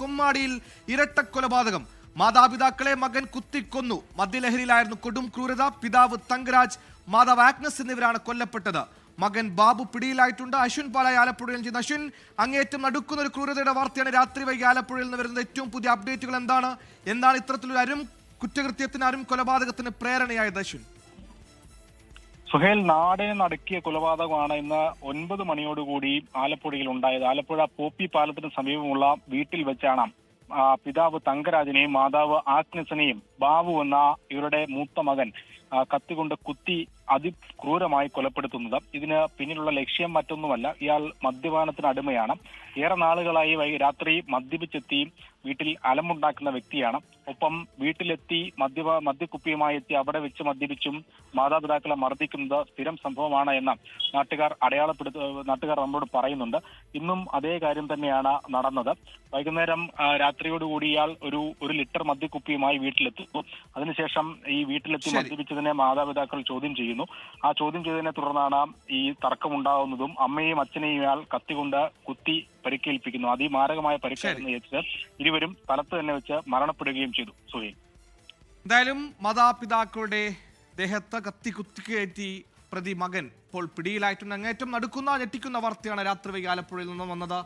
കൊമ്മാടിയിൽ ഇരട്ട കൊലപാതകം. മാതാപിതാക്കളെ മകൻ കുത്തിക്കൊന്നു. മദ്യലഹരിയിലായിരുന്നു കൊടും ക്രൂരത. പിതാവ് തങ്കരാജ് മാതാവ് ആഗ്നസ് എന്നിവരാണ് കൊല്ലപ്പെട്ടത്. മകൻ ബാബു പിടിയിലായിട്ടുണ്ട്. അശ്വിൻ പാലായി ആലപ്പുഴയിൽ ചെയ്യുന്ന അശ്വിൻ. അങ്ങേറ്റം നടുക്കുന്ന ഒരു ക്രൂരതയുടെ വാർത്തയാണ് രാത്രി വൈകി ആലപ്പുഴയിൽ നിന്ന് വരുന്ന ഏറ്റവും പുതിയ അപ്ഡേറ്റുകൾ എന്താണ്? എന്താണ് ഇത്തരത്തിലൊരു അരും കുറ്റകൃത്യത്തിന് അരും കൊലപാതകത്തിന് പ്രേരണയായത് അശ്വിൻ? സുഹേൽ നാടിനെ നടക്കിയ കൊലപാതകമാണ് ഇന്ന് ഒൻപത് മണിയോടുകൂടി ആലപ്പുഴയിൽ ഉണ്ടായത്. ആലപ്പുഴ പോപ്പി പാലത്തിന് സമീപമുള്ള വീട്ടിൽ വെച്ചാണ് പിതാവ് തങ്കരാജിനെയും മാതാവ് ആഗ്നസിനെയും ബാബു എന്ന ഇവരുടെ മൂത്ത മകൻ കത്തികൊണ്ട് കുത്തി അതിക്രൂരമായി കൊലപ്പെടുത്തുന്നത്. ഇതിന് പിന്നിലുള്ള ലക്ഷ്യം മറ്റൊന്നുമല്ല ഇയാൾ മദ്യപാനത്തിന് അടിമയാണ്. ഏറെ നാളുകളായി രാത്രി മദ്യപിച്ചെത്തി വീട്ടിൽ അലമുണ്ടാക്കുന്ന വ്യക്തിയാണ്. ഒപ്പം വീട്ടിലെത്തി മദ്യ മദ്യക്കുപ്പിയുമായി എത്തി അവിടെ വെച്ച് മദ്യപിച്ചും മാതാപിതാക്കളെ മർദ്ദിക്കുന്നത് സ്ഥിരം സംഭവമാണ് എന്ന് നാട്ടുകാർ അടയാളപ്പെടുത്ത നാട്ടുകാർ നമ്മളോട് പറയുന്നുണ്ട്. ഇന്നും അതേ കാര്യം തന്നെയാണ് നടന്നത്. വൈകുന്നേരം രാത്രിയോടുകൂടി ഇയാൾ ഒരു ഒരു ലിറ്റർ മദ്യക്കുപ്പിയുമായി വീട്ടിലെത്തുന്നു അതിനുശേഷം ഈ വീട്ടിലെത്തി. മദ്യപിച്ചതിനെ മാതാപിതാക്കൾ ചോദ്യം ചെയ്യുന്നു. ആ ചോദ്യം ചെയ്തതിനെ തുടർന്നാണ് ഈ തർക്കമുണ്ടാകുന്നതും അമ്മയും അച്ഛനെയും ഇയാൾ കത്തികൊണ്ട് കുത്തി പരിക്കേൽപ്പിക്കുന്നു. അതിമാരകമായ പരിക്കായിരുന്നു ഏറ്റത് ഇരുവരും സ്ഥലത്ത് തന്നെ വെച്ച് മരണപ്പെടുകയും ചെയ്തു സുഹൈൻ എന്തായാലും മാതാപിതാക്കളുടെ ദേഹത്ത് കത്തി കുത്തിക്കയറ്റി പ്രതി മകൻ ഇപ്പോൾ പിടിയിലായിട്ടുണ്ട്. അങ്ങേറ്റം നടുക്കുന്ന ഞെട്ടിക്കുന്ന വാർത്തയാണ് രാത്രി വൈകി ആലപ്പുഴയിൽ നിന്നും വന്നത്.